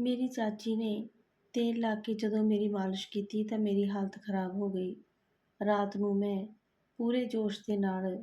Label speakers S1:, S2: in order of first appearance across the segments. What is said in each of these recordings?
S1: ਮੇਰੀ ਚਾਚੀ ਨੇ ਤੇਲ ਲਾ ਕੇ ਜਦੋਂ ਮੇਰੀ ਮਾਲਿਸ਼ ਕੀਤੀ ਤਾਂ ਮੇਰੀ ਹਾਲਤ ਖਰਾਬ ਹੋ ਗਈ। ਰਾਤ ਨੂੰ ਮੈਂ ਪੂਰੇ ਜੋਸ਼ ਦੇ ਨਾਲ,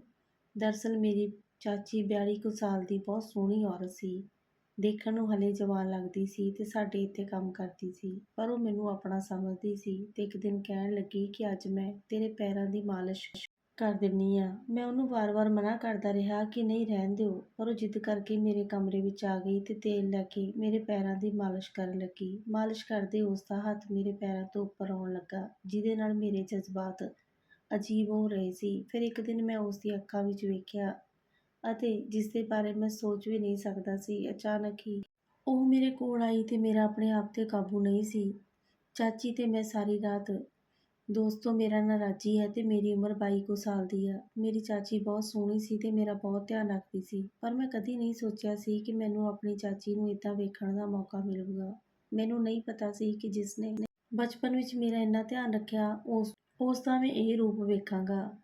S1: ਦਰਅਸਲ ਮੇਰੀ ਚਾਚੀ 42 ਕੁ ਸਾਲ ਦੀ ਬਹੁਤ ਸੋਹਣੀ ਔਰਤ ਸੀ, ਦੇਖਣ ਨੂੰ ਹਲੇ ਜਵਾਨ ਲੱਗਦੀ ਸੀ ਤੇ ਸਾਡੇ ਇੱਥੇ ਕੰਮ ਕਰਦੀ ਸੀ, ਪਰ ਉਹ ਮੈਨੂੰ ਆਪਣਾ ਸਮਝਦੀ ਸੀ ਤੇ ਇੱਕ ਦਿਨ ਕਹਿਣ ਲੱਗੀ ਕਿ ਅੱਜ ਮੈਂ ਤੇਰੇ ਪੈਰਾਂ ਦੀ ਮਾਲਿਸ਼ ਕਰ ਦਿੰਨੀ ਆ। ਮੈਂ ਉਹਨੂੰ ਵਾਰ-ਵਾਰ ਮਨਾ ਕਰਦਾ ਰਿਹਾ ਕਿ ਨਹੀਂ ਰਹਿਣ ਦਿਓ, ਪਰ ਉਹ ਜਿੱਦ ਕਰਕੇ ਮੇਰੇ ਕਮਰੇ ਵਿੱਚ ਆ ਗਈ ਤੇ ਤੇਲ ਲੈ ਕੇ ਮੇਰੇ ਪੈਰਾਂ ਦੀ ਮਾਲਿਸ਼ ਕਰਨ ਲੱਗੀ। ਮਾਲਿਸ਼ ਕਰਦੇ ਉਸ ਦਾ ਹੱਥ ਮੇਰੇ ਪੈਰਾਂ ਤੋਂ ਉੱਪਰ ਆਉਣ ਲੱਗਾ, ਜਿਹਦੇ ਨਾਲ ਮੇਰੇ ਜਜ਼ਬਾਤ ਅਜੀਬ ਹੋ ਰਹੇ ਸੀ। ਫਿਰ ਇੱਕ ਦਿਨ ਮੈਂ ਉਸ ਦੀ ਅੱਖਾਂ ਵਿੱਚ ਵੇਖਿਆ ਅਤੇ ਜਿਸ ਦੇ ਬਾਰੇ ਮੈਂ ਸੋਚ ਵੀ ਨਹੀਂ ਸਕਦਾ ਸੀ, ਅਚਾਨਕ ਹੀ ਉਹ ਮੇਰੇ ਕੋਲ ਆਈ ਤੇ ਮੇਰਾ ਆਪਣੇ ਆਪ ਤੇ ਕਾਬੂ ਨਹੀਂ ਸੀ। ਚਾਚੀ ਤੇ ਮੈਂ ਸਾਰੀ ਰਾਤ ਦੋਸਤੋ ਮੇਰਾ ਨਾਂ ਰਾਜੀ ਹੈ ਤੇ ਮੇਰੀ ਉਮਰ 22 ਕੁ ਸਾਲ ਦੀ ਆ। ਮੇਰੀ ਚਾਚੀ ਬਹੁਤ ਸੋਹਣੀ ਸੀ ਤੇ ਮੇਰਾ ਬਹੁਤ ਧਿਆਨ ਰੱਖਦੀ ਸੀ। ਪਰ ਮੈਂ ਕਦੀ ਨਹੀਂ ਸੋਚਿਆ ਸੀ ਕਿ ਮੈਨੂੰ ਆਪਣੀ ਚਾਚੀ ਨੂੰ ਇਦਾਂ ਵੇਖਣ ਦਾ ਮੌਕਾ ਮਿਲੂਗਾ। ਮੈਨੂੰ ਨਹੀਂ ਪਤਾ ਸੀ ਕਿ ਜਿਸ ਨੇ ਬਚਪਨ ਵਿੱਚ ਮੇਰਾ ਇੰਨਾ ਧਿਆਨ ਰੱਖਿਆ, ਉਸ ਉਸ ਦਾ ਮੈਂ ਇਹ ਰੂਪ ਵੇਖਾਂਗਾ।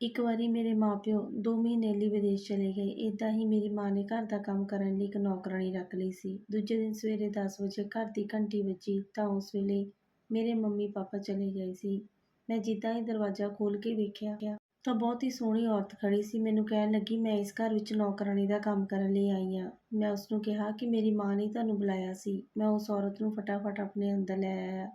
S1: ਇੱਕ ਵਾਰੀ ਮੇਰੇ ਮਾਪਿਓ 2 ਮਹੀਨੇ ਲਈ ਵਿਦੇਸ਼ ਚਲੇ ਗਏ। ਇਦਾਂ ਹੀ ਮੇਰੀ ਮਾਂ ਨੇ ਘਰ ਦਾ ਕੰਮ ਕਰਨ ਲਈ ਇੱਕ ਨੌਕਰਾਨੀ ਰੱਖ ਲਈ ਸੀ। ਦੂਜੇ ਦਿਨ ਸਵੇਰੇ 10 ਵਜੇ ਘਰ ਦੀ ਘੰਟੀ ਵੱਜੀ ਤਾਂ ਉਸ ਵੇਲੇ ਮੇਰੇ ਮੰਮੀ ਪਾਪਾ ਚਲੇ ਗਏ ਸੀ। ਮੈਂ ਜਿੱਦਾਂ ਹੀ ਦਰਵਾਜ਼ਾ ਖੋਲ੍ਹ ਕੇ ਵੇਖਿਆ ਤਾਂ ਬਹੁਤ ਹੀ ਸੋਹਣੀ ਔਰਤ ਖੜੀ ਸੀ। ਮੈਨੂੰ ਕਹਿਣ ਲੱਗੀ, ਮੈਂ ਇਸ ਘਰ ਵਿੱਚ ਨੌਕਰਾਨੀ ਦਾ ਕੰਮ ਕਰਨ ਲਈ ਆਈ ਹਾਂ। ਮੈਂ ਉਸ ਨੂੰ ਕਿਹਾ ਕਿ ਮੇਰੀ ਮਾਂ ਨੇ ਤੁਹਾਨੂੰ ਬੁਲਾਇਆ ਸੀ। ਮੈਂ ਉਸ ਔਰਤ ਨੂੰ ਫਟਾਫਟ ਆਪਣੇ ਅੰਦਰ ਲੈ ਆਇਆ।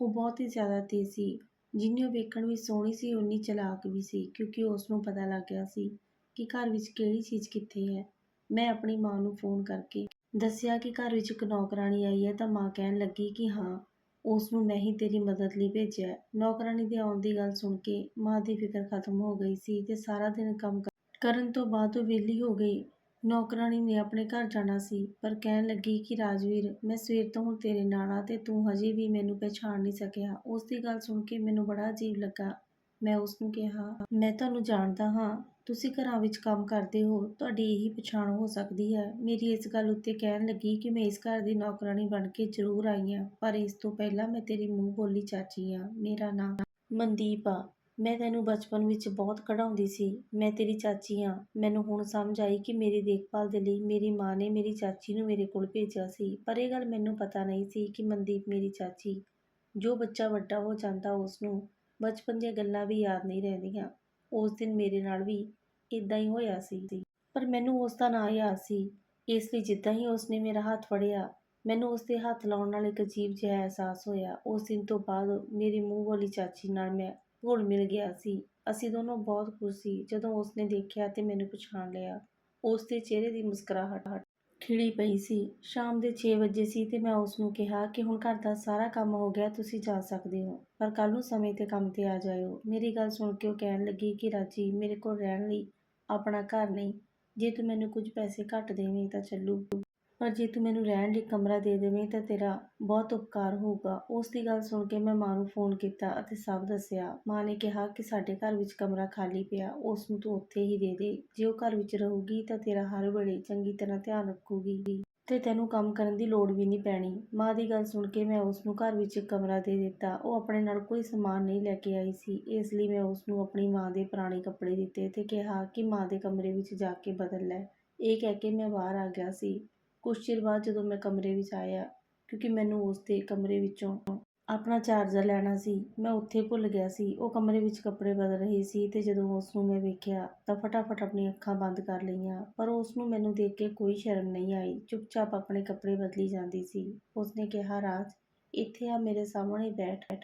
S1: ਉਹ ਬਹੁਤ ਹੀ ਜ਼ਿਆਦਾ ਤੇਜ਼ ਸੀ। ਜਿੰਨੀ ਉਹ ਵੇਖਣ ਵਿੱਚ ਸੋਹਣੀ ਸੀ ਉਨੀ ਚਲਾਕ ਵੀ ਸੀ, ਕਿਉਂਕਿ ਉਸ ਨੂੰ ਪਤਾ ਲੱਗ ਗਿਆ ਸੀ ਕਿ ਘਰ ਵਿੱਚ ਕਿਹੜੀ ਚੀਜ਼ ਕਿੱਥੇ ਹੈ। ਮੈਂ ਆਪਣੀ ਮਾਂ ਨੂੰ ਫੋਨ ਕਰਕੇ ਦੱਸਿਆ ਕਿ ਘਰ ਵਿੱਚ ਇੱਕ ਨੌਕਰਾਨੀ ਆਈ ਹੈ ਤਾਂ ਮਾਂ ਕਹਿਣ ਲੱਗੀ ਕਿ ਹਾਂ ਉਸ ਨੂੰ ਮੈਂ ਹੀ ਤੇਰੀ ਮਦਦ ਲਈ ਭੇਜਿਆ। ਹੈ। ਨੌਕਰਾਨੀ ਦੇ ਆਉਣ ਦੀ ਗੱਲ ਸੁਣ ਕੇ ਮਾਂ ਦੀ ਫਿਕਰ ਖਤਮ ਹੋ ਗਈ ਸੀ ਤੇ ਸਾਰਾ ਦਿਨ ਕੰਮ ਕਰਨ ਤੋਂ ਬਾਅਦ ਉਹ ਵਿਹਲੀ ਹੋ ਗਈ। ਨੌਕਰਾਨੀ ਨੇ ਆਪਣੇ ਘਰ ਜਾਣਾ ਸੀ, ਪਰ ਕਹਿਣ ਲੱਗੀ ਕਿ, ਰਾਜਵੀਰ, ਮੈਂ ਸਵੇਰ ਤੋਂ ਹੁਣ ਤੇਰੇ ਨਾਲ ਆ ਤੇ ਤੂੰ ਹਜੇ ਵੀ ਮੈਨੂੰ ਪਛਾਣ ਨਹੀਂ ਸਕਿਆ। ਉਸ ਦੀ ਗੱਲ ਸੁਣ ਕੇ ਮੈਨੂੰ ਬੜਾ ਅਜੀਬ ਲੱਗਾ। ਮੈਂ ਉਸ ਨੂੰ ਕਿਹਾ, ਮੈਂ ਤੁਹਾਨੂੰ ਜਾਣਦਾ ਹਾਂ। ਤੁਸੀਂ ਘਰਾਂ ਵਿੱਚ ਕੰਮ ਕਰਦੇ ਹੋ, ਤੁਹਾਡੀ ਇਹੀ ਪਛਾਣ ਹੋ ਸਕਦੀ ਹੈ। ਮੇਰੀ ਇਸ ਗੱਲ ਉੱਤੇ ਕਹਿਣ ਲੱਗੀ ਕਿ ਮੈਂ ਇਸ ਘਰ ਦੀ ਨੌਕਰਾਨੀ ਬਣ ਕੇ ਜ਼ਰੂਰ ਆਈ ਹਾਂ, ਪਰ ਇਸ ਤੋਂ ਪਹਿਲਾਂ ਮੈਂ ਤੇਰੀ ਮੂੰਹ ਬੋਲੀ ਚਾਚੀ ਹਾਂ, ਮੇਰਾ ਨਾਮ ਮਨਦੀਪ ਆ। ਮੈਂ ਤੈਨੂੰ ਬਚਪਨ ਵਿੱਚ ਬਹੁਤ ਕਢਾਉਂਦੀ ਸੀ। ਮੈਂ ਤੇਰੀ ਚਾਚੀ ਹਾਂ। ਮੈਨੂੰ ਹੁਣ ਸਮਝ ਆਈ ਕਿ ਮੇਰੀ ਦੇਖਭਾਲ ਦੇ ਲਈ ਮੇਰੀ ਮਾਂ ਨੇ ਮੇਰੀ ਚਾਚੀ ਨੂੰ ਮੇਰੇ ਕੋਲ ਭੇਜਿਆ ਸੀ, ਪਰ ਇਹ ਗੱਲ ਮੈਨੂੰ ਪਤਾ ਨਹੀਂ ਸੀ ਕਿ ਮਨਦੀਪ ਮੇਰੀ ਚਾਚੀ। ਜੋ ਬੱਚਾ ਵੱਡਾ ਹੋ ਜਾਂਦਾ ਉਸ ਨੂੰ ਬਚਪਨ ਦੀਆਂ ਗੱਲਾਂ ਵੀ ਯਾਦ ਨਹੀਂ ਰਹਿੰਦੀਆਂ। ਉਸ ਦਿਨ ਮੇਰੇ ਨਾਲ ਵੀ ਇਦਾਂ ਹੀ ਹੋਇਆ ਸੀ। ਪਰ ਮੈਨੂੰ ਉਸ ਦਾ ਨਾਂ ਯਾਦ ਸੀ। ਇਸ ਲਈ ਜਿੱਦਾਂ ਹੀ ਉਸਨੇ ਮੇਰਾ ਹੱਥ ਫੜਿਆ, ਮੈਨੂੰ ਉਸ ਦੇ ਹੱਥ ਲਾਉਣ ਨਾਲ ਇੱਕ ਅਜੀਬ ਜਿਹਾ ਅਹਿਸਾਸ ਹੋਇਆ। ਉਸ ਦਿਨ ਤੋਂ ਬਾਅਦ ਮੇਰੇ ਮੂੰਹ ਵਾਲੀ ਚਾਚੀ ਨਾਲ ਮੈਂ ਘੁਲ ਮਿਲ ਗਿਆ ਸੀ। ਅਸੀਂ ਦੋਨੋਂ ਬਹੁਤ ਖੁਸ਼ ਸੀ। ਜਦੋਂ ਉਸਨੇ ਦੇਖਿਆ ਤੇ ਮੈਨੂੰ ਪਛਾਣ ਲਿਆ ਉਸ ਦੇ ਚਿਹਰੇ ਦੀ ਮੁਸਕਰਾਹਟ ਖਿੜੀ ਪਈ ਸੀ। ਸ਼ਾਮ ਦੇ 6 ਵਜੇ ਸੀ ਤੇ ਮੈਂ ਉਸ ਨੂੰ ਕਿਹਾ ਕਿ ਹੁਣ ਘਰ ਦਾ ਸਾਰਾ ਕੰਮ ਹੋ ਗਿਆ, ਤੁਸੀਂ ਜਾ ਸਕਦੇ ਹੋ, ਪਰ ਕੱਲ ਨੂੰ ਸਮੇਂ ਤੇ ਕੰਮ ਤੇ ਆ ਜਾਇਓ। ਮੇਰੀ ਗੱਲ ਸੁਣ ਕੇ ਉਹ ਕਹਿਣ ਲੱਗੀ ਕਿ ਰਾਜੀ, ਮੇਰੇ ਕੋਲ ਰਹਿਣ ਲਈ ਆਪਣਾ ਘਰ ਨਹੀਂ। ਜੇ ਤੂੰ ਮੈਨੂੰ ਕੁਝ ਪੈਸੇ ਘੱਟ ਦੇਵੇਂ ਤਾਂ ਚੱਲੂ। ਪਰ ਜੇ ਤੂੰ ਮੈਨੂੰ ਰਹਿਣ ਲਈ ਕਮਰਾ ਦੇ ਦੇਵੇਂ ਤਾਂ ਤੇਰਾ ਬਹੁਤ ਉਪਕਾਰ ਹੋਊਗਾ। ਉਸ ਦੀ ਗੱਲ ਸੁਣ ਕੇ ਮੈਂ ਮਾਂ ਨੂੰ ਫੋਨ ਕੀਤਾ ਅਤੇ ਸਭ ਦੱਸਿਆ। ਮਾਂ ਨੇ ਕਿਹਾ ਕਿ ਸਾਡੇ ਘਰ ਵਿੱਚ ਕਮਰਾ ਖਾਲੀ ਪਿਆ। ਉਸ ਨੂੰ ਤੂੰ ਉੱਥੇ ਹੀ ਦੇ ਦੇ। ਜੇ ਉਹ ਘਰ ਵਿੱਚ ਰਹੂਗੀ ਤਾਂ ਤੇਰਾ ਹਰ ਵੇਲੇ ਚੰਗੀ ਤਰ੍ਹਾਂ ਧਿਆਨ ਰੱਖੂਗੀ। ਤੇ ਤੈਨੂੰ ਕੰਮ ਕਰਨ ਦੀ ਲੋੜ ਵੀ ਨਹੀਂ ਪੈਣੀ। ਮਾਂ ਦੀ ਗੱਲ ਸੁਣ ਕੇ ਮੈਂ ਉਸ ਨੂੰ ਘਰ ਵਿੱਚ ਇੱਕ ਕਮਰਾ ਦੇ ਦਿੱਤਾ। ਉਹ ਆਪਣੇ ਨਾਲ ਕੋਈ ਸਮਾਨ ਨਹੀਂ ਲੈ ਕੇ ਆਈ ਸੀ। ਇਸ ਲਈ ਮੈਂ ਉਸ ਨੂੰ ਆਪਣੀ ਮਾਂ ਦੇ ਪੁਰਾਣੇ ਕੱਪੜੇ ਦਿੱਤੇ ਤੇ ਕਿਹਾ ਕਿ ਮਾਂ ਦੇ ਕਮਰੇ ਵਿੱਚ ਜਾ ਕੇ ਬਦਲ ਲੈ। ਇਹ ਕਹਿ ਕੇ ਮੈਂ ਬਾਹਰ ਆ ਗਿਆ ਸੀ। ਕੁਛ ਚਿਰ ਬਾਅਦ ਜਦੋਂ ਮੈਂ ਕਮਰੇ ਵਿੱਚ ਆਇਆ, ਕਿਉਂਕਿ ਮੈਨੂੰ ਉਸ ਦੇ ਕਮਰੇ ਵਿੱਚੋਂ ਆਪਣਾ ਚਾਰਜਰ ਲੈਣਾ ਸੀ, ਮੈਂ ਉੱਥੇ ਭੁੱਲ ਗਿਆ ਸੀ। ਉਹ ਕਮਰੇ ਵਿੱਚ ਕੱਪੜੇ ਬਦਲ ਰਹੀ ਸੀ ਤੇ ਜਦੋਂ ਉਸ ਨੂੰ ਮੈਂ ਵੇਖਿਆ ਤਾਂ ਫਟਾਫਟ ਆਪਣੀਆਂ ਅੱਖਾਂ ਬੰਦ ਕਰ ਲਈਆਂ, ਪਰ ਉਸ ਨੂੰ ਮੈਨੂੰ ਦੇਖ ਕੇ ਕੋਈ ਸ਼ਰਮ ਨਹੀਂ ਆਈ। ਚੁੱਪਚਾਪ ਆਪਣੇ ਕੱਪੜੇ ਬਦਲੀ ਜਾਂਦੀ ਸੀ। ਉਸਨੇ ਕਿਹਾ, ਰਾਜ, ਇੱਥੇ ਆ ਮੇਰੇ ਸਾਹਮਣੇ ਬੈਠ।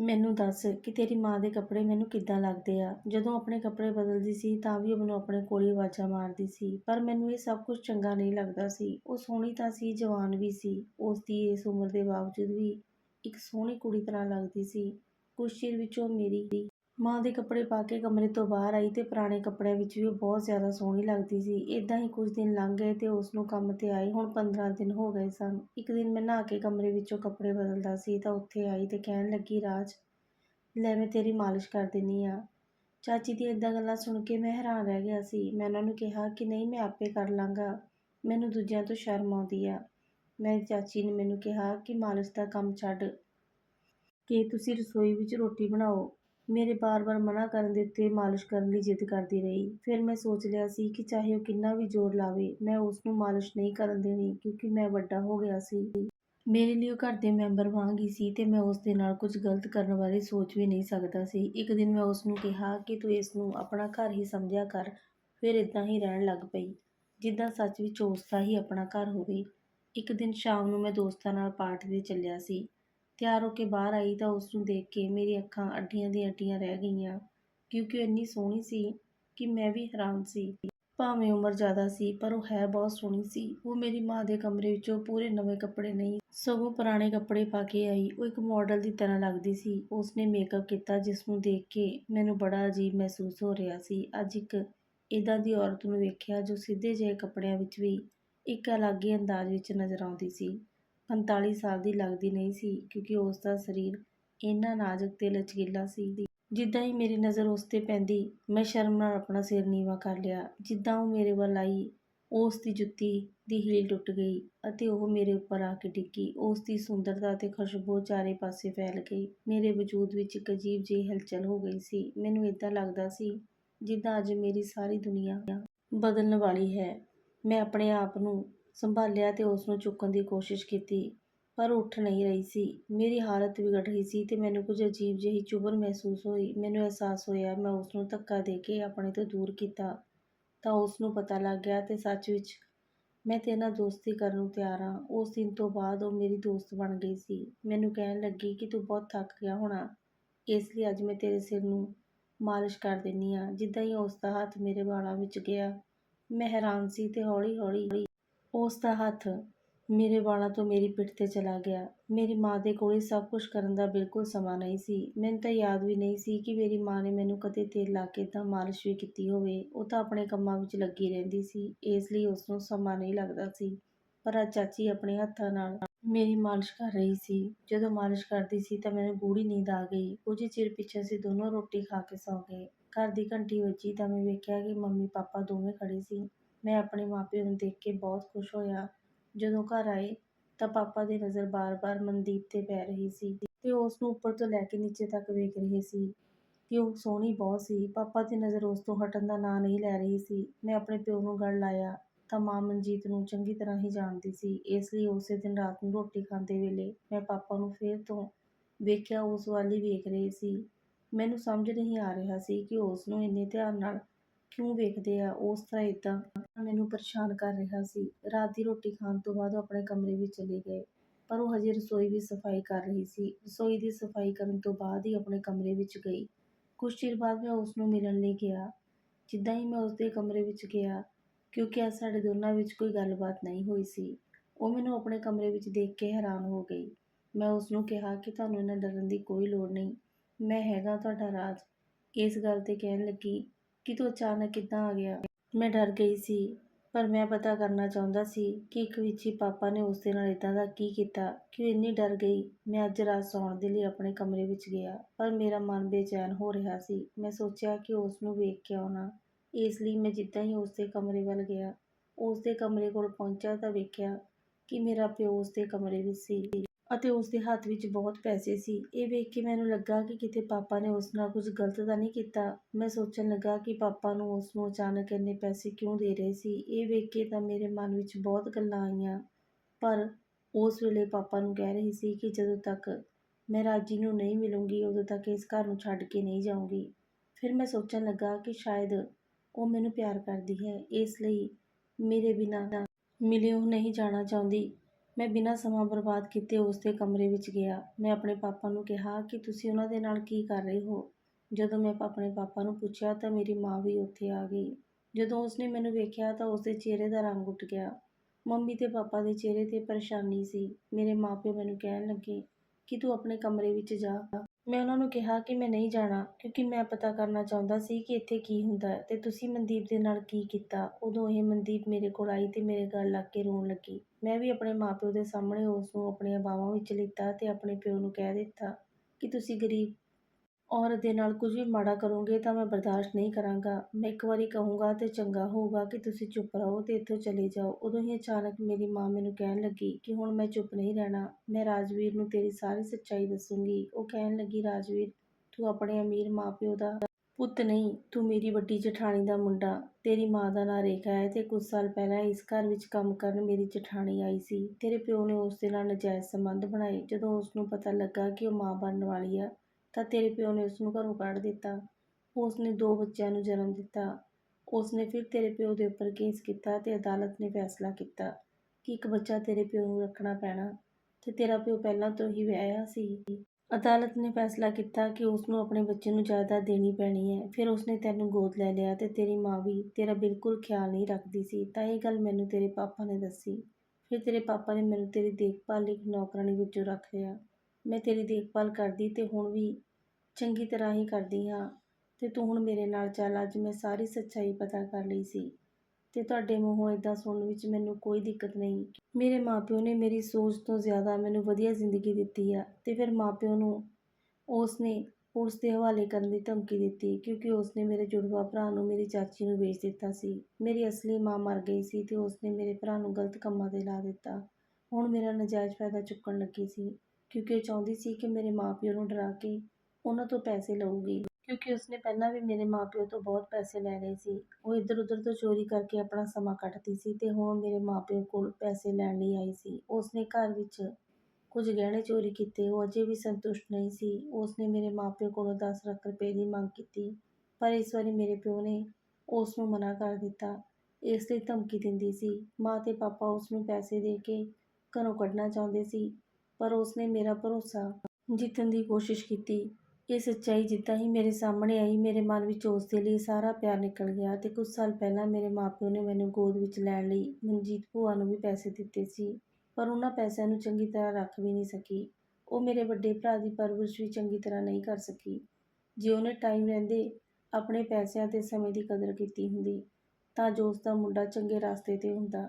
S1: ਮੈਨੂੰ ਦੱਸ ਕਿ ਤੇਰੀ ਮਾਂ ਦੇ ਕੱਪੜੇ ਮੈਨੂੰ ਕਿੱਦਾਂ ਲੱਗਦੇ ਆ? ਜਦੋਂ ਆਪਣੇ ਕੱਪੜੇ ਬਦਲਦੀ ਸੀ ਤਾਂ ਵੀ ਉਹ ਮੈਨੂੰ ਆਪਣੇ ਕੋਲ ਹੀ ਆਵਾਜ਼ਾਂ ਮਾਰਦੀ ਸੀ, ਪਰ ਮੈਨੂੰ ਇਹ ਸਭ ਕੁਝ ਚੰਗਾ ਨਹੀਂ ਲੱਗਦਾ ਸੀ। ਉਹ ਸੋਹਣੀ ਤਾਂ ਸੀ, ਜਵਾਨ ਵੀ ਸੀ। ਉਸ ਦੀ ਇਸ ਉਮਰ ਦੇ ਬਾਵਜੂਦ ਵੀ ਇੱਕ ਸੋਹਣੀ ਕੁੜੀ ਤਰ੍ਹਾਂ ਲੱਗਦੀ ਸੀ। ਕੁਛ ਚਿਰ ਵਿੱਚ ਉਹ ਮੇਰੀ ਮਾਂ ਦੇ ਕੱਪੜੇ ਪਾ ਕੇ ਕਮਰੇ ਤੋਂ ਬਾਹਰ ਆਈ ਤੇ ਪੁਰਾਣੇ ਕੱਪੜਿਆਂ ਵਿੱਚ ਵੀ ਉਹ ਬਹੁਤ ਜ਼ਿਆਦਾ ਸੋਹਣੀ ਲੱਗਦੀ ਸੀ। ਇਦਾਂ ਹੀ ਕੁਝ ਦਿਨ ਲੰਘ ਗਏ ਤੇ ਉਸ ਨੂੰ ਕੰਮ ਤੇ ਆਏ ਹੁਣ 15 ਦਿਨ ਹੋ ਗਏ ਸਨ। ਇੱਕ ਦਿਨ ਮੈਂ ਨਹਾ ਕੇ ਕਮਰੇ ਵਿੱਚੋਂ ਕੱਪੜੇ ਬਦਲਦਾ ਸੀ ਤਾਂ ਉੱਥੇ ਆਈ ਤੇ ਕਹਿਣ ਲੱਗੀ, ਰਾਜ, ਲੈ ਮੈਂ ਤੇਰੀ ਮਾਲਿਸ਼ ਕਰ ਦਿੰਨੀ ਆ। ਚਾਚੀ ਦੀ ਇਦਾਂ ਗੱਲਾਂ ਸੁਣ ਕੇ ਮੈਂ ਹੈਰਾਨ ਰਹਿ ਗਿਆ ਸੀ। ਮੈਂ ਉਹਨਾਂ ਨੂੰ ਕਿਹਾ ਕਿ ਨਹੀਂ, ਮੈਂ ਆਪੇ ਕਰ ਲਾਂਗਾ। ਮੈਨੂੰ ਦੂਜਿਆਂ ਤੋਂ ਸ਼ਰਮ ਆਉਂਦੀ ਆ। ਮੇਰੀ ਚਾਚੀ ਨੇ ਮੈਨੂੰ ਕਿਹਾ ਕਿ ਮਾਲਿਸ਼ ਦਾ ਕੰਮ ਛੱਡ ਕਿ ਤੁਸੀਂ ਰਸੋਈ ਵਿੱਚ ਰੋਟੀ ਬਣਾਓ। ਮੇਰੇ ਬਾਰ-ਬਾਰ ਮਨਾ ਕਰਨ ਦੇ ਉੱਤੇ ਮਾਲਿਸ਼ ਕਰਨ ਲਈ ਜਿੱਦ ਕਰਦੀ ਰਹੀ। ਫਿਰ ਮੈਂ ਸੋਚ ਲਿਆ ਸੀ ਕਿ ਚਾਹੇ ਉਹ ਕਿੰਨਾ ਵੀ ਜ਼ੋਰ ਲਾਵੇ, ਮੈਂ ਉਸ ਨੂੰ ਮਾਲਿਸ਼ ਨਹੀਂ ਕਰਨ ਦੇਣੀ ਕਿਉਂਕਿ ਮੈਂ ਵੱਡਾ ਹੋ ਗਿਆ ਸੀ। ਮੇਰੇ ਲਈ ਉਹ ਘਰ ਦੇ ਮੈਂਬਰ ਵਾਂਗ ਹੀ ਸੀ ਤੇ ਮੈਂ ਉਸ ਦੇ ਨਾਲ ਕੁਝ ਗਲਤ ਕਰਨ ਬਾਰੇ ਸੋਚ ਵੀ ਨਹੀਂ ਸਕਦਾ ਸੀ। ਇੱਕ ਦਿਨ ਮੈਂ ਉਸ ਨੂੰ ਕਿਹਾ ਕਿ ਤੂੰ ਇਸ ਨੂੰ ਆਪਣਾ ਘਰ ਹੀ ਸਮਝਿਆ ਕਰ, ਫਿਰ ਇਦਾਂ ਹੀ ਰਹਿਣ ਲੱਗ ਪਈ। ਜਿੱਦਾਂ ਸੱਚ ਵਿੱਚ ਉਸ ਦਾ ਹੀ ਆਪਣਾ ਘਰ ਹੋਵੇ। ਇੱਕ ਦਿਨ ਸ਼ਾਮ ਨੂੰ ਮੈਂ ਦੋਸਤਾਂ ਨਾਲ ਪਾਰਟੀ 'ਤੇ ਚੱਲਿਆ ਸੀ। ਤਿਆਰ ਹੋ ਕੇ ਬਾਹਰ ਆਈ ਤਾਂ ਉਸ ਨੂੰ ਦੇਖ ਕੇ ਮੇਰੀ ਅੱਖਾਂ ਅੱਡੀਆਂ ਦੀਆਂ ਅੱਡੀਆਂ ਰਹਿ ਗਈਆਂ, ਕਿਉਂਕਿ ਉਹ ਇੰਨੀ ਸੋਹਣੀ ਸੀ ਕਿ ਮੈਂ ਵੀ ਹੈਰਾਨ ਸੀ। ਭਾਵੇਂ ਉਮਰ ਜ਼ਿਆਦਾ ਸੀ, ਪਰ ਉਹ ਹੈ ਬਹੁਤ ਸੋਹਣੀ ਸੀ। ਉਹ ਮੇਰੀ ਮਾਂ ਦੇ ਕਮਰੇ ਵਿੱਚੋਂ ਪੂਰੇ ਨਵੇਂ ਕੱਪੜੇ ਨਹੀਂ, ਸਗੋਂ ਪੁਰਾਣੇ ਕੱਪੜੇ ਪਾ ਕੇ ਆਈ। ਉਹ ਇੱਕ ਮਾਡਲ ਦੀ ਤਰ੍ਹਾਂ ਲੱਗਦੀ ਸੀ। ਉਸਨੇ ਮੇਕਅਪ ਕੀਤਾ, ਜਿਸ ਨੂੰ ਦੇਖ ਕੇ ਮੈਨੂੰ ਬੜਾ ਅਜੀਬ ਮਹਿਸੂਸ ਹੋ ਰਿਹਾ ਸੀ। ਅੱਜ ਇੱਕ ਇਦਾਂ ਦੀ ਔਰਤ ਨੂੰ ਵੇਖਿਆ, ਜੋ ਸਿੱਧੇ ਜਿਹੇ ਕੱਪੜਿਆਂ ਵਿੱਚ ਵੀ ਇੱਕ ਅਲੱਗ ਹੀ ਅੰਦਾਜ਼ ਵਿੱਚ ਨਜ਼ਰ ਆਉਂਦੀ ਸੀ। 45 ਸਾਲ ਦੀ ਲੱਗਦੀ ਨਹੀਂ ਸੀ, ਕਿਉਂਕਿ ਉਸ ਦਾ ਸਰੀਰ ਇੰਨਾ ਨਾਜ਼ੁਕ ਤੇ ਲਚਕੀਲਾ ਸੀ। ਜਿੱਦਾਂ ਹੀ ਮੇਰੀ ਨਜ਼ਰ ਉਸ ਤੇ ਪੈਂਦੀ, ਮੈਂ ਸ਼ਰਮ ਨਾਲ ਆਪਣਾ ਸਿਰ ਨੀਵਾ ਕਰ ਲਿਆ। ਜਿੱਦਾਂ ਉਹ ਮੇਰੇ ਵੱਲ ਆਈ, ਉਸ ਦੀ ਜੁੱਤੀ ਦੀ ਹੀਲ ਟੁੱਟ ਗਈ ਅਤੇ ਉਹ ਮੇਰੇ ਉੱਪਰ ਆ ਕੇ ਡਿੱਗੀ। ਉਸ ਦੀ ਸੁੰਦਰਤਾ ਤੇ ਖੁਸ਼ਬੂ ਚਾਰੇ ਪਾਸੇ ਫੈਲ ਗਈ। ਮੇਰੇ ਵਜੂਦ ਵਿੱਚ ਇੱਕ ਅਜੀਬ ਜਿਹੀ ਹਲਚਲ ਹੋ ਗਈ ਸੀ। ਮੈਨੂੰ ਇਦਾਂ ਲੱਗਦਾ ਸੀ ਜਿੱਦਾਂ ਅੱਜ ਮੇਰੀ ਸਾਰੀ ਦੁਨੀਆ ਬਦਲਣ ਵਾਲੀ ਹੈ। ਮੈਂ ਆਪਣੇ ਆਪ ਨੂੰ ਸੰਭਾਲਿਆ ਤੇ ਉਸ ਨੂੰ ਚੁੱਕਣ ਦੀ ਕੋਸ਼ਿਸ਼ ਕੀਤੀ, ਪਰ ਉੱਠ ਨਹੀਂ ਰਹੀ ਸੀ। ਮੇਰੀ ਹਾਲਤ ਵਿਗੜ ਰਹੀ ਸੀ ਤੇ ਮੈਨੂੰ ਕੁਝ ਅਜੀਬ ਜਿਹੀ ਚੁਭਨ ਮਹਿਸੂਸ ਹੋਈ। ਮੈਨੂੰ ਅਹਿਸਾਸ ਹੋਇਆ, ਮੈਂ ਉਸ ਨੂੰ ਧੱਕਾ ਦੇ ਕੇ ਆਪਣੇ ਤੋਂ ਦੂਰ ਕੀਤਾ ਤਾਂ ਉਸ ਨੂੰ ਪਤਾ ਲੱਗ ਗਿਆ ਤੇ ਸੱਚ ਵਿੱਚ ਮੈਂ ਤੇਰੇ ਨਾਲ ਦੋਸਤੀ ਕਰਨ ਨੂੰ ਤਿਆਰ ਹਾਂ। ਉਸ ਦਿਨ ਤੋਂ ਬਾਅਦ ਉਹ ਮੇਰੀ ਦੋਸਤ ਬਣ ਗਈ ਸੀ। ਮੈਨੂੰ ਕਹਿਣ ਲੱਗੀ ਕਿ ਤੂੰ ਬਹੁਤ ਥੱਕ ਗਿਆ ਹੋਣਾ, ਇਸ ਲਈ ਅੱਜ ਮੈਂ ਤੇਰੇ ਸਿਰ ਨੂੰ ਮਾਲਿਸ਼ ਕਰ ਦਿੰਨੀ ਆ ਜਿੱਦਾਂ ਹੀ ਉਸ ਦਾ ਹੱਥ ਮੇਰੇ ਵਾਲਾਂ ਵਿੱਚ ਗਿਆ, ਮੈਂ ਹੈਰਾਨ ਸੀ ਤੇ ਹੌਲੀ ਹੌਲੀ ਉਸ ਦਾ ਹੱਥ ਮੇਰੇ ਵਾਲਾਂ ਤੋਂ ਮੇਰੀ ਪਿੱਠ ਤੇ ਚਲਾ ਗਿਆ। ਮੇਰੀ ਮਾਂ ਦੇ ਕੋਲ ਸਭ ਕੁਝ ਕਰਨ ਦਾ ਬਿਲਕੁਲ ਸਮਾਂ ਨਹੀਂ ਸੀ। ਮੈਨੂੰ ਤਾਂ ਯਾਦ ਵੀ ਨਹੀਂ ਸੀ ਕਿ ਮੇਰੀ ਮਾਂ ਨੇ ਮੈਨੂੰ ਕਦੇ ਤੇਲ ਲਾ ਕੇ ਤਾਂ ਮਾਲਿਸ਼ ਵੀ ਕੀਤੀ ਹੋਵੇ। ਉਹ ਤਾਂ ਆਪਣੇ ਕੰਮਾਂ ਵਿੱਚ ਲੱਗੀ ਰਹਿੰਦੀ ਸੀ। ਇਸ ਲਈ ਉਸ ਨੂੰ ਸਮਾਂ ਨਹੀਂ ਲੱਗਦਾ ਸੀ। ਪਰ ਅੱਜ ਚਾਚੀ ਆਪਣੇ ਹੱਥਾਂ ਨਾਲ ਮੇਰੀ ਮਾਲਿਸ਼ ਕਰ ਰਹੀ ਸੀ। ਜਦੋਂ ਮਾਲਿਸ਼ ਕਰਦੀ ਸੀ ਤਾਂ ਮੈਨੂੰ ਗੂੜੀ ਨੀਂਦ ਆ ਗਈ। ਕੁਝ ਚਿਰ ਪਿੱਛੇ ਅਸੀਂ ਦੋਨੋਂ ਰੋਟੀ ਖਾ ਕੇ ਸੌਂ ਗਏ। ਘਰ ਦੀ ਘੰਟੀ ਵੱਜੀ ਤਾਂ ਮੈਂ ਵੇਖਿਆ ਕਿ ਮੰਮੀ ਪਾਪਾ ਦੋਵੇਂ ਖੜੇ ਸੀ। ਮੈਂ ਆਪਣੇ ਮਾਪਿਆਂ ਨੂੰ ਦੇਖ ਕੇ ਬਹੁਤ ਖੁਸ਼ ਹੋਇਆ। ਜਦੋਂ ਘਰ ਆਏ ਤਾਂ ਪਾਪਾ ਦੀ ਨਜ਼ਰ ਬਾਰ-ਬਾਰ ਮਨਦੀਪ ਤੇ ਪੈ ਰਹੀ ਸੀ ਤੇ ਉਸ ਨੂੰ ਉੱਪਰ ਤੋਂ ਲੈ ਕੇ ਨੀਚੇ ਤੱਕ ਵੇਖ ਰਹੇ ਸੀ ਕਿ ਉਹ ਸੋਹਣੀ ਬਹੁਤ ਸੀ। ਪਾਪਾ ਦੀ ਨਜ਼ਰ ਉਸ ਤੋਂ ਹਟਣ ਦਾ ਨਾਂ ਨਹੀਂ ਲੈ ਰਹੀ ਸੀ। ਮੈਂ ਆਪਣੇ ਪਿਓ ਨੂੰ ਗਲ ਲਾਇਆ ਤਾਂ ਮਾਂ ਮਨਜੀਤ ਨੂੰ ਚੰਗੀ ਤਰ੍ਹਾਂ ਹੀ ਜਾਣਦੀ ਸੀ। ਇਸ ਲਈ ਉਸੇ ਦਿਨ ਰਾਤ ਨੂੰ ਰੋਟੀ ਖਾਂਦੇ ਵੇਲੇ ਮੈਂ ਪਾਪਾ ਨੂੰ ਫੇਰ ਤੋਂ ਵੇਖਿਆ ਉਸ ਵੱਲ ਹੀ ਵੇਖ ਰਹੇ ਸੀ। ਮੈਨੂੰ ਸਮਝ ਨਹੀਂ ਆ ਰਿਹਾ ਸੀ ਕਿ ਉਸ ਨੂੰ ਇੰਨੇ ਧਿਆਨ ਨਾਲ ਕਿਉਂ ਵੇਖਦੇ ਆ? ਉਸ ਤਰ੍ਹਾਂ ਇਦਾਂ ਮੈਨੂੰ ਪਰੇਸ਼ਾਨ ਕਰ ਰਿਹਾ ਸੀ। ਰਾਤ ਦੀ ਰੋਟੀ ਖਾਣ ਤੋਂ ਬਾਅਦ ਉਹ ਆਪਣੇ ਕਮਰੇ ਵਿੱਚ ਚਲੇ ਗਏ, ਪਰ ਉਹ ਹਜੇ ਰਸੋਈ ਦੀ ਸਫ਼ਾਈ ਕਰ ਰਹੀ ਸੀ। ਰਸੋਈ ਦੀ ਸਫ਼ਾਈ ਕਰਨ ਤੋਂ ਬਾਅਦ ਹੀ ਆਪਣੇ ਕਮਰੇ ਵਿੱਚ ਗਈ। ਕੁਝ ਚਿਰ ਬਾਅਦ ਮੈਂ ਉਸ ਨੂੰ ਮਿਲਣ ਲਈ ਗਿਆ ਜਿੱਦਾਂ ਹੀ ਮੈਂ ਉਸ ਦੇ ਕਮਰੇ ਵਿੱਚ ਗਿਆ, ਕਿਉਂਕਿ ਅੱਜ ਸਾਡੇ ਦੋਨਾਂ ਵਿੱਚ ਕੋਈ ਗੱਲਬਾਤ ਨਹੀਂ ਹੋਈ ਸੀ, ਉਹ ਮੈਨੂੰ ਆਪਣੇ ਕਮਰੇ ਵਿੱਚ ਦੇਖ ਕੇ ਹੈਰਾਨ ਹੋ ਗਈ। ਮੈਂ ਉਸ ਨੂੰ ਕਿਹਾ ਕਿ ਤੁਹਾਨੂੰ ਇਹਨਾਂ ਡਰਨ ਦੀ ਕੋਈ ਲੋੜ ਨਹੀਂ। ਮੈਂ ਹੈਗਾ ਤੁਹਾਡਾ ਰਾਜ। ਇਸ ਗੱਲ ਤੇ ਕਹਿਣ ਲੱਗੀ ਕਿ ਤੂੰ ਅਚਾਨਕ ਕਿੱਦਾਂ ਆ ਗਿਆ? ਮੈਂ ਡਰ ਗਈ ਸੀ, ਪਰ ਮੈਂ ਪਤਾ ਕਰਨਾ ਚਾਹੁੰਦਾ ਸੀ ਕਿ ਇੱਕ ਵਿੱਚ ਹੀ ਪਾਪਾ ਨੇ ਉਸ ਦੇ ਨਾਲ ਇਦਾਂ ਦਾ ਕੀ ਕੀਤਾ, ਕਿ ਉਹ ਇੰਨੀ ਡਰ ਗਈ। ਮੈਂ ਅੱਜ ਰਾਤ ਸੌਣ ਦੇ ਲਈ ਆਪਣੇ ਕਮਰੇ ਵਿੱਚ ਗਿਆ, ਪਰ ਮੇਰਾ ਮਨ ਬੇਚੈਨ ਹੋ ਰਿਹਾ ਸੀ। ਮੈਂ ਸੋਚਿਆ ਕਿ ਉਸ ਨੂੰ ਵੇਖ ਕੇ ਆਉਣਾ। ਇਸ ਲਈ ਮੈਂ ਜਿੱਦਾਂ ਹੀ ਉਸ ਦੇ ਕਮਰੇ ਵੱਲ ਗਿਆ, ਉਸ ਦੇ ਕਮਰੇ ਕੋਲ ਪਹੁੰਚਿਆ ਤਾਂ ਵੇਖਿਆ ਕਿ ਮੇਰਾ ਪਿਓ ਉਸ ਦੇ ਕਮਰੇ ਵਿੱਚ ਸੀ। ਅਤੇ ਉਸ ਦੇ ਹੱਥ ਵਿੱਚ ਬਹੁਤ ਪੈਸੇ ਸੀ। ਇਹ ਵੇਖ ਕੇ ਮੈਨੂੰ ਲੱਗਾ ਕਿ ਕਿਤੇ ਪਾਪਾ ਨੇ ਉਸ ਨਾਲ ਕੁਝ ਗਲਤ ਤਾਂ ਨਹੀਂ ਕੀਤਾ। ਮੈਂ ਸੋਚਣ ਲੱਗਾ ਕਿ ਪਾਪਾ ਨੂੰ ਉਸ ਨੂੰ ਅਚਾਨਕ ਇੰਨੇ ਪੈਸੇ ਕਿਉਂ ਦੇ ਰਹੇ ਸੀ। ਇਹ ਵੇਖ ਕੇ ਤਾਂ ਮੇਰੇ ਮਨ ਵਿੱਚ ਬਹੁਤ ਗੱਲਾਂ ਆਈਆਂ। ਪਰ ਉਸ ਵੇਲੇ ਪਾਪਾ ਨੂੰ ਕਹਿ ਰਹੀ ਸੀ ਕਿ ਜਦੋਂ ਤੱਕ ਮੈਂ ਰਾਜੀ ਨੂੰ ਨਹੀਂ ਮਿਲੂੰਗੀ, ਉਦੋਂ ਤੱਕ ਇਸ ਘਰ ਨੂੰ ਛੱਡ ਕੇ ਨਹੀਂ ਜਾਊਂਗੀ। ਫਿਰ ਮੈਂ ਸੋਚਣ ਲੱਗਾ ਕਿ ਸ਼ਾਇਦ ਉਹ ਮੈਨੂੰ ਪਿਆਰ ਕਰਦੀ ਹੈ। ਇਸ ਲਈ ਮੇਰੇ ਬਿਨਾਂ ਮਿਲੇ ਉਹ ਨਹੀਂ ਜਾਣਾ ਚਾਹੁੰਦੀ। ਮੈਂ ਬਿਨਾਂ ਸਮਾਂ ਬਰਬਾਦ ਕੀਤੇ ਉਸ ਦੇ ਕਮਰੇ ਵਿੱਚ ਗਿਆ। ਮੈਂ ਆਪਣੇ ਪਾਪਾ ਨੂੰ ਕਿਹਾ ਕਿ ਤੁਸੀਂ ਉਹਨਾਂ ਦੇ ਨਾਲ ਕੀ ਕਰ ਰਹੇ ਹੋ? ਜਦੋਂ ਮੈਂ ਆਪਣੇ ਪਾਪਾ ਨੂੰ ਪੁੱਛਿਆ ਤਾਂ ਮੇਰੀ ਮਾਂ ਵੀ ਉੱਥੇ ਆ ਗਈ। ਜਦੋਂ ਉਸਨੇ ਮੈਨੂੰ ਵੇਖਿਆ ਤਾਂ ਉਸਦੇ ਚਿਹਰੇ ਦਾ ਰੰਗ ਉੱਡ ਗਿਆ। ਮੰਮੀ ਤੇ ਪਾਪਾ ਦੇ ਚਿਹਰੇ ਤੇ ਪਰੇਸ਼ਾਨੀ ਸੀ। ਮੇਰੇ ਮਾਪਿਓ ਮੈਨੂੰ ਕਹਿਣ ਲੱਗੇ ਕਿ ਤੂੰ ਆਪਣੇ ਕਮਰੇ ਵਿੱਚ ਜਾ। ਮੈਂ ਉਹਨਾਂ ਨੂੰ ਕਿਹਾ ਕਿ ਮੈਂ ਨਹੀਂ ਜਾਣਾ, ਕਿਉਂਕਿ ਮੈਂ ਪਤਾ ਕਰਨਾ ਚਾਹੁੰਦਾ ਸੀ ਕਿ ਇੱਥੇ ਕੀ ਹੁੰਦਾ ਹੈ ਤੇ ਤੁਸੀਂ ਮਨਦੀਪ ਦੇ ਨਾਲ ਕੀ ਕੀਤਾ। ਉਦੋਂ ਇਹ ਮਨਦੀਪ ਮੇਰੇ ਕੋਲ ਆਈ ਤੇ ਮੇਰੇ ਗਲ ਲੱਗ ਕੇ ਰੋਣ ਲੱਗੀ। ਮੈਂ ਵੀ ਆਪਣੇ ਮਾਂ ਪਿਓ ਦੇ ਸਾਹਮਣੇ ਉਸ ਨੂੰ ਆਪਣੀਆਂ ਬਾਹਾਂ ਵਿੱਚ ਲਿੱਤਾ ਅਤੇ ਆਪਣੇ ਪਿਓ ਨੂੰ ਕਹਿ ਦਿੱਤਾ ਕਿ ਤੁਸੀਂ ਗਰੀਬ ਔਰਤ ਦੇ ਨਾਲ ਕੁਝ ਵੀ ਮਾੜਾ ਕਰੋਗੇ ਤਾਂ ਮੈਂ ਬਰਦਾਸ਼ਤ ਨਹੀਂ ਕਰਾਂਗਾ। ਮੈਂ ਇੱਕ ਵਾਰੀ ਕਹੂੰਗਾ ਤੇ ਚੰਗਾ ਹੋਊਗਾ ਕਿ ਤੁਸੀਂ ਚੁੱਪ ਰਹੋ ਤੇ ਇੱਥੋਂ ਚਲੇ ਜਾਓ। ਉਦੋਂ ਹੀ ਅਚਾਨਕ ਮੇਰੀ ਮਾਂ ਮੈਨੂੰ ਕਹਿਣ ਲੱਗੀ ਕਿ ਹੁਣ ਮੈਂ ਚੁੱਪ ਨਹੀਂ ਰਹਿਣਾ। ਮੈਂ ਰਾਜਵੀਰ ਨੂੰ ਤੇਰੀ ਸਾਰੀ ਸੱਚਾਈ ਦੱਸੂੰਗੀ। ਉਹ ਕਹਿਣ ਲੱਗੀ, ਰਾਜਵੀਰ, ਤੂੰ ਆਪਣੇ ਅਮੀਰ ਮਾਪਿਓ ਦਾ ਪੁੱਤ ਨਹੀਂ, ਤੂੰ ਮੇਰੀ ਵੱਡੀ ਜਠਾਣੀ ਦਾ ਮੁੰਡਾ। ਤੇਰੀ ਮਾਂ ਦਾ ਨਾਂ ਰੇਖਾ ਹੈ ਤੇ ਕੁਝ ਸਾਲ ਪਹਿਲਾਂ ਇਸ ਘਰ ਵਿੱਚ ਕੰਮ ਕਰਨ ਮੇਰੀ ਜਠਾਣੀ ਆਈ ਸੀ। ਤੇਰੇ ਪਿਓ ਨੇ ਉਸ ਦੇ ਨਾਲ ਨਜਾਇਜ਼ ਸੰਬੰਧ ਬਣਾਏ। ਜਦੋਂ ਉਸ ਨੂੰ ਪਤਾ ਲੱਗਾ ਕਿ ਉਹ ਮਾਂ ਬਣਨ ਵਾਲੀ ਆ, ਤਾਂ ਤੇਰੇ ਪਿਓ ਨੇ ਉਸ ਨੂੰ ਘਰੋਂ ਕੱਢ ਦਿੱਤਾ। ਉਸ ਨੇ ਦੋ ਬੱਚਿਆਂ ਨੂੰ ਜਨਮ ਦਿੱਤਾ। ਉਸ ਨੇ ਫਿਰ ਤੇਰੇ ਪਿਓ ਦੇ ਉੱਪਰ ਕੇਸ ਕੀਤਾ ਤੇ ਅਦਾਲਤ ਨੇ ਫੈਸਲਾ ਕੀਤਾ ਕਿ ਇੱਕ ਬੱਚਾ ਤੇਰੇ ਪਿਓ ਨੂੰ ਰੱਖਣਾ ਪੈਣਾ ਤੇ ਤੇਰਾ ਪਿਓ ਪਹਿਲਾਂ ਤੋਂ ਹੀ ਵਿਆਹਿਆ ਸੀ। ਅਦਾਲਤ ਨੇ ਫੈਸਲਾ ਕੀਤਾ ਕਿ ਉਸ ਨੂੰ ਆਪਣੇ ਬੱਚੇ ਨੂੰ ਜਾਇਦਾਦ ਦੇਣੀ ਪੈਣੀ ਹੈ। ਫਿਰ ਉਸਨੇ ਤੈਨੂੰ ਗੋਦ ਲੈ ਲਿਆ ਤੇ ਤੇਰੀ ਮਾਂ ਵੀ ਤੇਰਾ ਬਿਲਕੁਲ ਖਿਆਲ ਨਹੀਂ ਰੱਖਦੀ ਸੀ। ਤਾਂ ਇਹ ਗੱਲ ਮੈਨੂੰ ਤੇਰੇ ਪਾਪਾ ਨੇ ਦੱਸੀ। ਫਿਰ ਤੇਰੇ ਪਾਪਾ ਨੇ ਮੈਨੂੰ ਤੇਰੀ ਦੇਖਭਾਲ ਲਈ ਇੱਕ ਨੌਕਰਾਨੀ ਵਿੱਚੋਂ ਰੱਖ ਲਿਆ। ਮੈਂ ਤੇਰੀ ਦੇਖਭਾਲ ਕਰਦੀ ਤੇ ਹੁਣ ਵੀ ਚੰਗੀ ਤਰ੍ਹਾਂ ਹੀ ਕਰਦੀ ਹਾਂ। ਤੇ ਤੂੰ ਹੁਣ ਮੇਰੇ ਨਾਲ ਚੱਲ। ਅੱਜ ਮੈਂ ਸਾਰੀ ਸੱਚਾਈ ਪਤਾ ਕਰ ਲਈ ਸੀ। ਤੇ ਤੁਹਾਡੇ ਮੂੰਹੋਂ ਇਦਾਂ ਸੁਣਨ ਵਿੱਚ ਮੈਨੂੰ ਕੋਈ ਦਿੱਕਤ ਨਹੀਂ। ਮੇਰੇ ਮਾਪਿਓ ਨੇ ਮੇਰੀ ਸੋਚ ਤੋਂ ਜ਼ਿਆਦਾ ਮੈਨੂੰ ਵਧੀਆ ਜ਼ਿੰਦਗੀ ਦਿੱਤੀ ਆ ਤੇ ਫਿਰ ਮਾਪਿਓ ਨੂੰ ਉਸ ਨੇ ਪੁਲਿਸ ਦੇ ਹਵਾਲੇ ਕਰਨ ਦੀ ਧਮਕੀ ਦਿੱਤੀ ਕਿਉਂਕਿ ਉਸ ਨੇ ਮੇਰੇ ਜੁੜਵਾ ਭਰਾ ਨੂੰ ਮੇਰੀ ਚਾਚੀ ਨੂੰ ਵੇਚ ਦਿੱਤਾ ਸੀ। ਮੇਰੀ ਅਸਲੀ ਮਾਂ ਮਰ ਗਈ ਸੀ ਤੇ ਉਸ ਨੇ ਮੇਰੇ ਭਰਾ ਨੂੰ ਗਲਤ ਕੰਮਾਂ 'ਤੇ ਲਾ ਦਿੱਤਾ। ਹੁਣ ਮੇਰਾ ਨਜਾਇਜ਼ ਫਾਇਦਾ ਚੁੱਕਣ ਲੱਗੀ ਸੀ ਕਿਉਂਕਿ ਉਹ ਚਾਹੁੰਦੀ ਸੀ ਕਿ ਮੇਰੇ ਮਾਪਿਓ ਨੂੰ ਡਰਾ ਕੇ ਉਹਨਾਂ ਤੋਂ ਪੈਸੇ ਲਊਗੀ। ਕਿਉਂਕਿ ਉਸਨੇ ਪਹਿਲਾਂ ਵੀ ਮੇਰੇ ਮਾਪਿਓ ਤੋਂ ਬਹੁਤ ਪੈਸੇ ਲੈ ਲਏ ਸੀ। ਉਹ ਇੱਧਰ ਉੱਧਰ ਤੋਂ ਚੋਰੀ ਕਰਕੇ ਆਪਣਾ ਸਮਾਂ ਕੱਟਦੀ ਸੀ ਤੇ ਹੁਣ ਮੇਰੇ ਮਾਪਿਓ ਕੋਲ ਪੈਸੇ ਲੈਣ ਲਈ ਆਈ ਸੀ। ਉਸਨੇ ਘਰ ਵਿੱਚ ਕੁਝ ਗਹਿਣੇ ਚੋਰੀ ਕੀਤੇ, ਉਹ ਅਜੇ ਵੀ ਸੰਤੁਸ਼ਟ ਨਹੀਂ ਸੀ। ਉਸਨੇ ਮੇਰੇ ਮਾਪਿਓ ਕੋਲੋਂ 10 ਲੱਖ ਰੁਪਏ ਦੀ ਮੰਗ ਕੀਤੀ, ਪਰ ਇਸ ਵਾਰੀ ਮੇਰੇ ਪਿਓ ਨੇ ਉਸ ਨੂੰ ਮਨਾ ਕਰ ਦਿੱਤਾ। ਇਸ ਲਈ ਧਮਕੀ ਦਿੰਦੀ ਸੀ। ਮਾਂ ਤੇ ਪਾਪਾ ਉਸ ਨੂੰ ਪੈਸੇ ਦੇ ਕੇ ਘਰੋਂ ਕੱਢਣਾ ਚਾਹੁੰਦੇ ਸੀ, ਪਰ ਉਸਨੇ ਮੇਰਾ ਭਰੋਸਾ ਜਿੱਤਣ ਦੀ ਕੋਸ਼ਿਸ਼ ਕੀਤੀ। ਇਹ ਸੱਚਾਈ ਜਿੱਦਾਂ ਹੀ ਮੇਰੇ ਸਾਹਮਣੇ ਆਈ, ਮੇਰੇ ਮਨ ਵਿੱਚ ਉਸ ਦੇ ਲਈ ਸਾਰਾ ਪਿਆਰ ਨਿਕਲ ਗਿਆ ਤੇ ਕੁਝ ਸਾਲ ਪਹਿਲਾਂ ਮੇਰੇ ਮਾਪਿਓ ਨੇ ਮੈਨੂੰ ਗੋਦ ਵਿੱਚ ਲੈਣ ਲਈ ਮਨਜੀਤ ਭੂਆ ਨੂੰ ਵੀ ਪੈਸੇ ਦਿੱਤੇ ਸੀ, ਪਰ ਉਹਨਾਂ ਪੈਸਿਆਂ ਨੂੰ ਚੰਗੀ ਤਰ੍ਹਾਂ ਰੱਖ ਵੀ ਨਹੀਂ ਸਕੀ। ਉਹ ਮੇਰੇ ਵੱਡੇ ਭਰਾ ਦੀ ਪਰਵਰਿਸ਼ ਵੀ ਚੰਗੀ ਤਰ੍ਹਾਂ ਨਹੀਂ ਕਰ ਸਕੀ। ਜੇ ਉਹਨੇ ਟਾਈਮ ਰਹਿੰਦੇ, ਆਪਣੇ ਪੈਸਿਆਂ ਤੇ ਸਮੇਂ ਦੀ ਕਦਰ ਕੀਤੀ ਹੁੰਦੀ, ਤਾਂ ਜੋ ਉਸ ਦਾ ਮੁੰਡਾ ਚੰਗੇ ਰਸਤੇ ਤੇ ਹੁੰਦਾ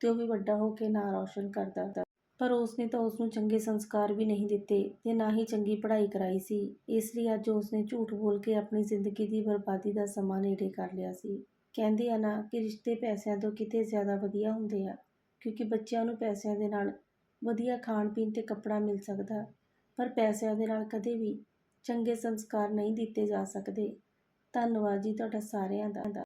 S1: ਤੇ ਉਹ ਵੀ ਵੱਡਾ ਹੋ ਕੇ ਨਾਂ ਰੌਸ਼ਨ ਕਰਦਾ ਪਰ ਉਸਨੇ ਤਾਂ ਉਸ ਨੂੰ ਚੰਗੇ ਸੰਸਕਾਰ ਵੀ ਨਹੀਂ ਦਿੱਤੇ ਤੇ ਨਾ ਹੀ ਚੰਗੀ ਪੜ੍ਹਾਈ ਕਰਾਈ ਸੀ। ਇਸ ਲਈ ਅੱਜ ਉਸਨੇ ਝੂਠ ਬੋਲ ਕੇ ਆਪਣੀ ਜ਼ਿੰਦਗੀ ਦੀ ਬਰਬਾਦੀ ਦਾ ਸਮਾਂ ਨੇੜੇ ਕਰ ਲਿਆ ਸੀ। ਕਹਿੰਦੇ ਆ ਨਾ ਕਿ ਰਿਸ਼ਤੇ ਪੈਸਿਆਂ ਤੋਂ ਕਿਤੇ ਜ਼ਿਆਦਾ ਵਧੀਆ ਹੁੰਦੇ ਆ, ਕਿਉਂਕਿ ਬੱਚਿਆਂ ਨੂੰ ਪੈਸਿਆਂ ਦੇ ਨਾਲ ਵਧੀਆ ਖਾਣ ਪੀਣ ਤੇ ਕੱਪੜਾ ਮਿਲ ਸਕਦਾ, ਪਰ ਪੈਸਿਆਂ ਦੇ ਨਾਲ ਕਦੇ ਵੀ ਚੰਗੇ ਸੰਸਕਾਰ ਨਹੀਂ ਦਿੱਤੇ ਜਾ ਸਕਦੇ। ਧੰਨਵਾਦ ਜੀ ਤੁਹਾਡਾ ਸਾਰਿਆਂ ਦਾ।